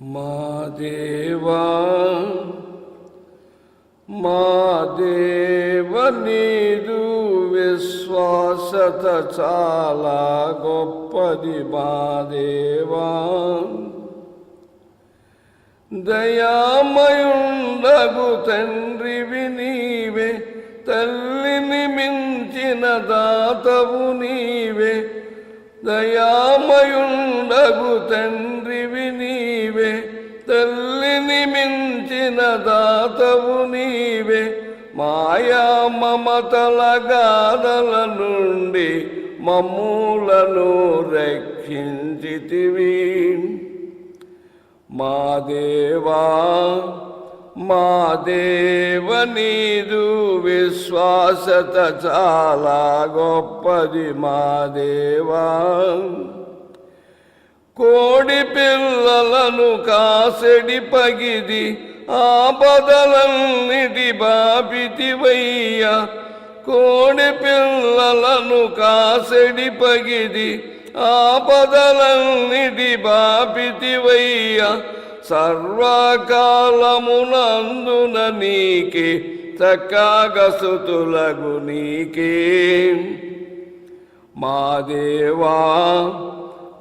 మా దేవా మా దేవ నీదు విశ్వాసత చాలా గొప్పది మా దేవా. దయామయుండగు తండ్రివి నీవే తల్లిని మించిన దాతవు నీవే. దయామయుండగు తండ్రి దాతవు నీవే మాయా మమతల గాథల నుండి మమ్ములను రక్షించితివి. మా దేవా మా దేవ నీదు విశ్వాసత చాలా గొప్పది మా దేవా. కోడి పిల్లలను కాసెడి పగిది ఆపదలన్నిటి బాపితివయ్య కోడి పిల్లలను కాసెడి పగిది ఆపదలన్నిటి బాపితివయ్య సర్వకాలమునందున నీకే చక్కాగసుతులగు నీకే. మా దేవా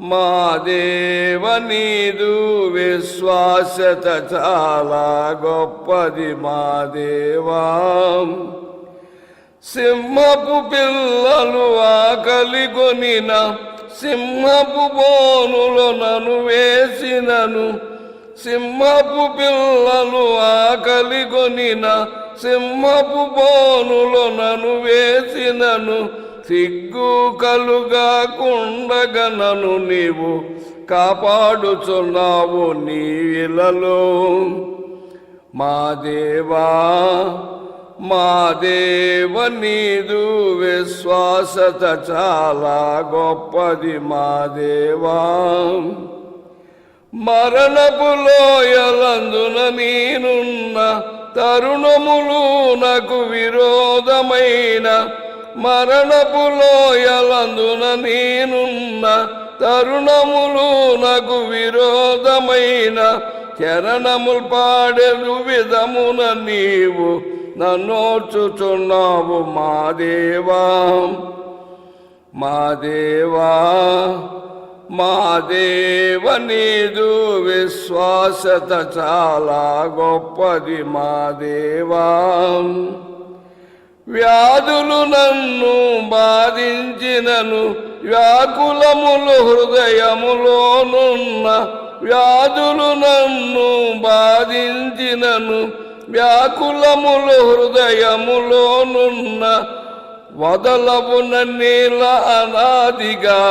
మా దేవ నీదు విశ్వాసత చాలా గొప్పది మా దేవా. సింహపు పిల్లలు ఆకలి కొనిన సింహపు బోనులో నను వేసినను. సింహపు పిల్లలు ఆకలి కొనిన సింహపు బోనులో నను వేసినను. సిగ్గు కలుగా కుండగనను నీవు కాపాడుచున్నావు నీ ఇలలో మా దేవా మా దేవ నీదు విశ్వాసత చాలా గొప్పది మా దేవా. మరణపులోయలందున నేనున్న తరుణములు నాకు విరోధమైన మరణపు లోయలందున నేనున్న తరుణములు నాకు విరోధమైన చరణములు పాడెను విధమున నీవు నన్నోచుచున్నావు మా దేవా. మా దేవా మా దేవ నీదు విశ్వాసత చాలా గొప్పది మా దేవా. వ్యాధులు నన్ను బాధించినను వ్యాకులములు హృదయములోనున్న వ్యాధులు నన్ను బాధించినను వ్యాకులములు హృదయములోనున్న వదలవున నీల అనాదిగా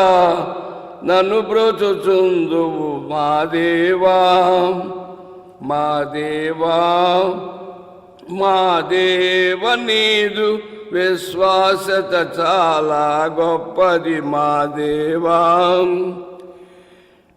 నన్ను బ్రోచుచుందువు మా దేవా మా దేవా. మా దేవ నీదు విశ్వాసత చాలా గొప్పది మా దేవా.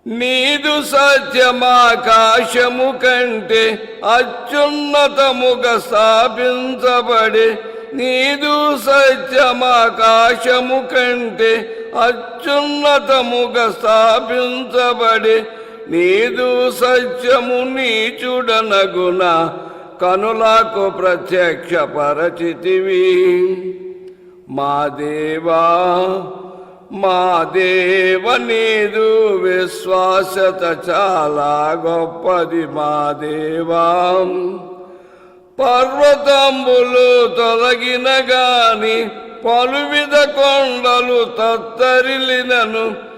నీదు సత్యమాకాశము కంటే అత్యున్నతముగా స్థాపించబడి నీదు సత్యమాకాశము కంటే అత్యున్నతముగా స్థాపించబడి నీదు సత్యము నీచుడనగున కనులకు ప్రత్యక్ష పరచితివి. మా దేవా మా దేవ నీదు విశ్వాసత చాలా గొప్పది మా దేవా. పర్వతంబులు తొలగిన గాని పలువిధ కొండలు తత్తరిలినను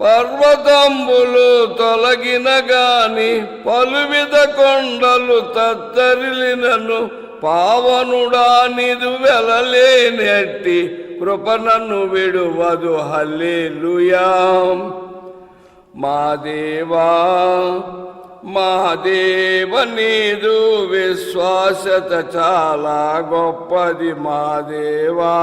పర్వతంబులు తొలగిన గాని పలువిధ కొండలు తత్తరిలినను పావనుడా నిదు వెలలేనట్టి కృప నన్ను విడువదు. హల్లేలుయా. మా దేవా మా దేవ నీదు విశ్వాసత చాలా గొప్పది మా దేవా.